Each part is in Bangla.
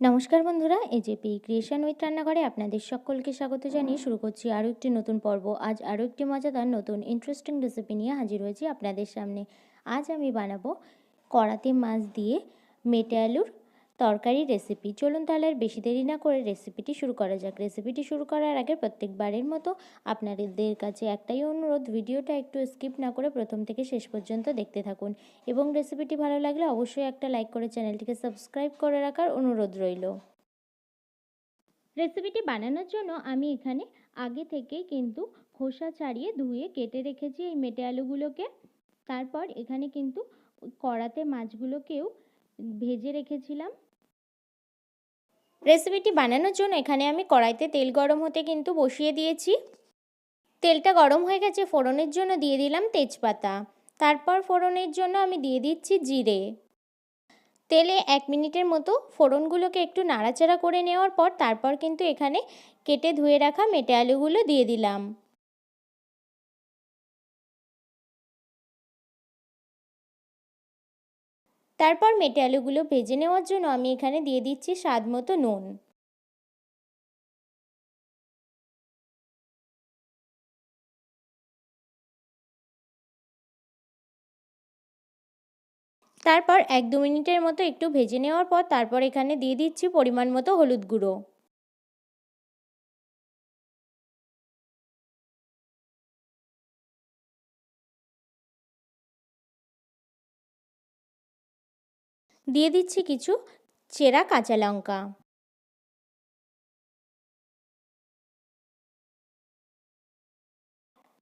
নমস্কার বন্ধুরা এজেপি ক্রিয়েশন উইথ রান্নাঘরে আপনাদের সকলকে স্বাগত জানিয়ে শুরু করছি আরও একটি নতুন পর্ব। আজ আরও একটি মজাদার নতুন ইন্টারেস্টিং রেসিপি নিয়ে হাজির হয়েছি আপনাদের সামনে। আজ আমি বানাবো কড়াতে মাছ দিয়ে মেটে আলুর তরকারি রেসিপি চলুন তাহলে আর বেশি দেরি না করে রেসিপিটি শুরু করা যাক। রেসিপিটি শুরু করার আগে প্রত্যেকবারের মতো আপনাদের কাছে একটাই অনুরোধ, ভিডিওটা একটু স্কিপ না করে প্রথম থেকে শেষ পর্যন্ত দেখতে থাকুন। এবং রেসিপিটি ভালো লাগলে অবশ্যই একটা লাইক করে চ্যানেলটিকে সাবস্ক্রাইব করে রাখার অনুরোধ রইল। রেসিপিটি বানানোর জন্য আমি এখানে আগে থেকেই কিন্তু খোসা ছাড়িয়ে ধুয়ে কেটে রেখেছি এই মেটে আলুগুলোকে। তারপর এখানে কিন্তু কড়াতে মাছগুলোকেও ভেজে রেখেছিলাম। রেসিপিটি বানানোর জন্য এখানে আমি কড়াইতে তেল গরম হতে কিন্তু বসিয়ে দিয়েছি। তেলটা গরম হয়ে গেছে, ফোড়নের জন্য দিয়ে দিলাম তেজপাতা। তারপর ফোড়নের জন্য আমি দিয়ে দিচ্ছি জিরে। তেলে এক মিনিটের মতো ফোড়নগুলোকে একটু নাড়াচাড়া করে নেওয়ার পর তারপর কিন্তু এখানে কেটে ধুয়ে রাখা মেটে আলুগুলো দিয়ে দিলাম। তারপর মেটে আলুগুলো ভেজে নেওয়ার জন্য আমি এখানে দিয়ে দিচ্ছি স্বাদ মতো নুন। তারপর এক দু মিনিটের মতো একটু ভেজে নেওয়ার পর তারপর এখানে দিয়ে দিচ্ছি পরিমাণ মতো হলুদ গুঁড়ো। দিয়ে দিচ্ছি কিছু চেরা কাঁচা লঙ্কা।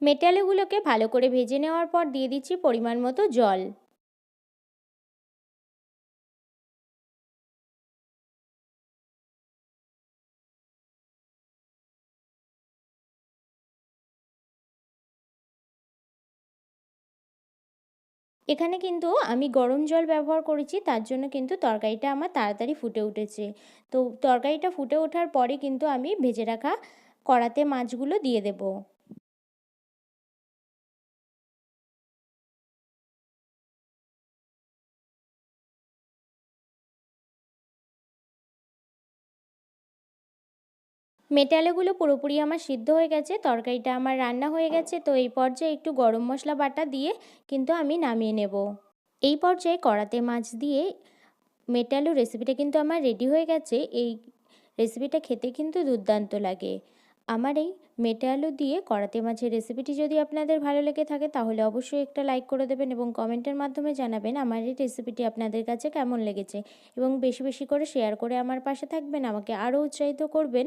মেটালেগুলোকে ভালো করে ভেজে নেওয়ার পর দিয়ে দিচ্ছি পরিমাণ মতো জল। এখানে কিন্তু আমি গরম জল ব্যবহার করেছি, তার জন্য কিন্তু তরকারিটা আমার তাড়াতাড়ি ফুটে উঠেছে। তো তরকারিটা ফুটে ওঠার পরে কিন্তু আমি ভেজে রাখা কড়াতে মাছগুলো দিয়ে দেবো। মেটালেগুলো পুরোপুরি আমার সিদ্ধ হয়ে গেছে, তরকারিটা আমার রান্না হয়ে গেছে, তো এই পর্যায়ে একটু গরম মশলা বাটা দিয়ে কিন্তু আমি নামিয়ে নেব। এই পর্যায়ে কড়াতে মাছ দিয়ে মেটালু রেসিপিটা কিন্তু আমার রেডি হয়ে গেছে, এই রেসিপিটা খেতে কিন্তু দুর্দান্ত লাগে। আমার এই মেটে আলু দিয়ে কড়াতে মাছের রেসিপিটি যদি আপনাদের ভালো লেগে থাকে, তাহলে অবশ্যই একটা লাইক করে দেবেন এবং কমেন্টের মাধ্যমে জানাবেন আমার এই রেসিপিটি আপনাদের কাছে কেমন লেগেছে এবং বেশি বেশি করে শেয়ার করে আমার পাশে থাকবেন, আমাকে আরও উৎসাহিত করবেন।